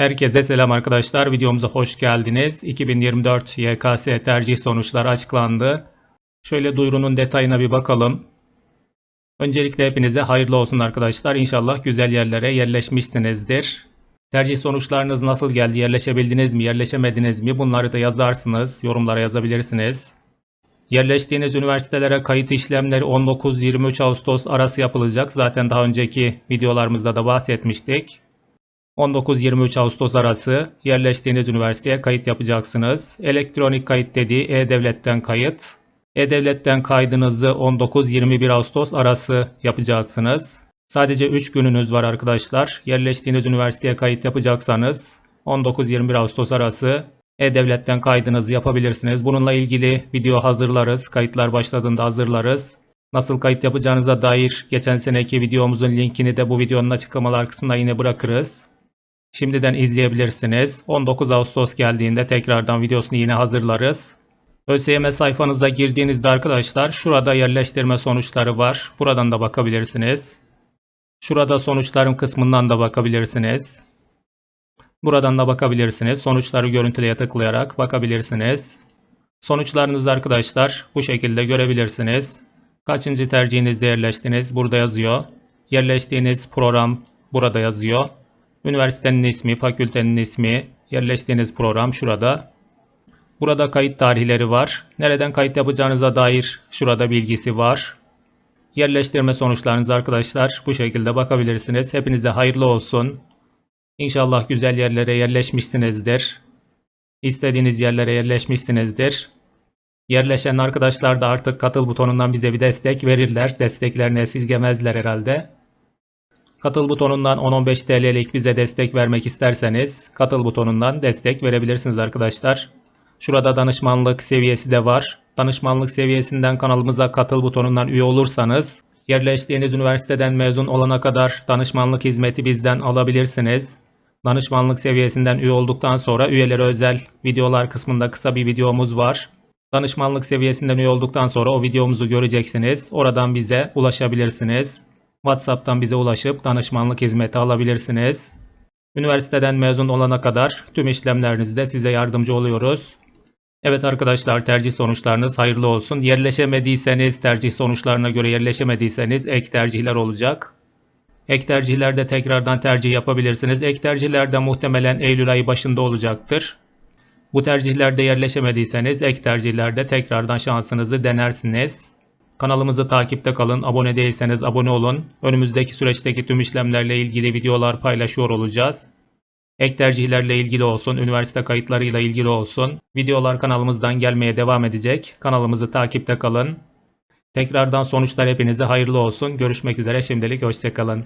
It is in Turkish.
Herkese selam arkadaşlar. Videomuza hoş geldiniz. 2024 YKS tercih sonuçları açıklandı. Şöyle duyurunun detayına bir bakalım. Öncelikle hepinize hayırlı olsun arkadaşlar. İnşallah güzel yerlere yerleşmişsinizdir. Tercih sonuçlarınız nasıl geldi? Yerleşebildiniz mi? Yerleşemediniz mi? Bunları da yazarsınız. Yorumlara yazabilirsiniz. Yerleştiğiniz üniversitelere kayıt işlemleri 19-23 Ağustos arası yapılacak. Zaten daha önceki videolarımızda da bahsetmiştik. 19-23 Ağustos arası yerleştiğiniz üniversiteye kayıt yapacaksınız. Elektronik kayıt dediği E-Devlet'ten kayıt. E-Devlet'ten kaydınızı 19-21 Ağustos arası yapacaksınız. Sadece 3 gününüz var arkadaşlar. Yerleştiğiniz üniversiteye kayıt yapacaksanız 19-21 Ağustos arası E-Devlet'ten kaydınızı yapabilirsiniz. Bununla ilgili video hazırlarız. Kayıtlar başladığında hazırlarız. Nasıl kayıt yapacağınıza dair geçen seneki videomuzun linkini de bu videonun açıklamalar kısmına yine bırakırız. Şimdiden izleyebilirsiniz. 19 Ağustos geldiğinde tekrardan videosunu yine hazırlarız. ÖSYM sayfanıza girdiğinizde arkadaşlar şurada yerleştirme sonuçları var. Buradan da bakabilirsiniz. Şurada sonuçların kısmından da bakabilirsiniz. Buradan da bakabilirsiniz. Sonuçları görüntüleye tıklayarak bakabilirsiniz. Sonuçlarınızı arkadaşlar bu şekilde görebilirsiniz. Kaçıncı tercihinizde yerleştiniz? Burada yazıyor. Yerleştiğiniz program burada yazıyor. Üniversitenin ismi, fakültenin ismi, yerleştiğiniz program şurada. Burada kayıt tarihleri var. Nereden kayıt yapacağınıza dair şurada bilgisi var. Yerleştirme sonuçlarınız arkadaşlar bu şekilde bakabilirsiniz. Hepinize hayırlı olsun. İnşallah güzel yerlere yerleşmişsinizdir. İstediğiniz yerlere yerleşmişsinizdir. Yerleşen arkadaşlar da artık katıl butonundan bize bir destek verirler. Desteklerini esirgemezler herhalde. Katıl butonundan 10-15 TL'lik bize destek vermek isterseniz katıl butonundan destek verebilirsiniz arkadaşlar. Şurada danışmanlık seviyesi de var. Danışmanlık seviyesinden kanalımıza katıl butonundan üye olursanız yerleştiğiniz üniversiteden mezun olana kadar danışmanlık hizmeti bizden alabilirsiniz. Danışmanlık seviyesinden üye olduktan sonra üyelere özel videolar kısmında kısa bir videomuz var. Danışmanlık seviyesinden üye olduktan sonra o videomuzu göreceksiniz. Oradan bize ulaşabilirsiniz. WhatsApp'tan bize ulaşıp danışmanlık hizmeti alabilirsiniz. Üniversiteden mezun olana kadar tüm işlemlerinizde size yardımcı oluyoruz. Evet arkadaşlar tercih sonuçlarınız hayırlı olsun. Yerleşemediyseniz tercih sonuçlarına göre yerleşemediyseniz ek tercihler olacak. Ek tercihlerde tekrardan tercih yapabilirsiniz. Ek tercihlerde muhtemelen Eylül ayı başında olacaktır. Bu tercihlerde yerleşemediyseniz ek tercihlerde tekrardan şansınızı denersiniz. Kanalımızı takipte kalın. Abone değilseniz abone olun. Önümüzdeki süreçteki tüm işlemlerle ilgili videolar paylaşıyor olacağız. Ek tercihlerle ilgili olsun, üniversite kayıtlarıyla ilgili olsun. Videolar kanalımızdan gelmeye devam edecek. Kanalımızı takipte kalın. Tekrardan sonuçlar hepinize hayırlı olsun. Görüşmek üzere şimdilik hoşçakalın.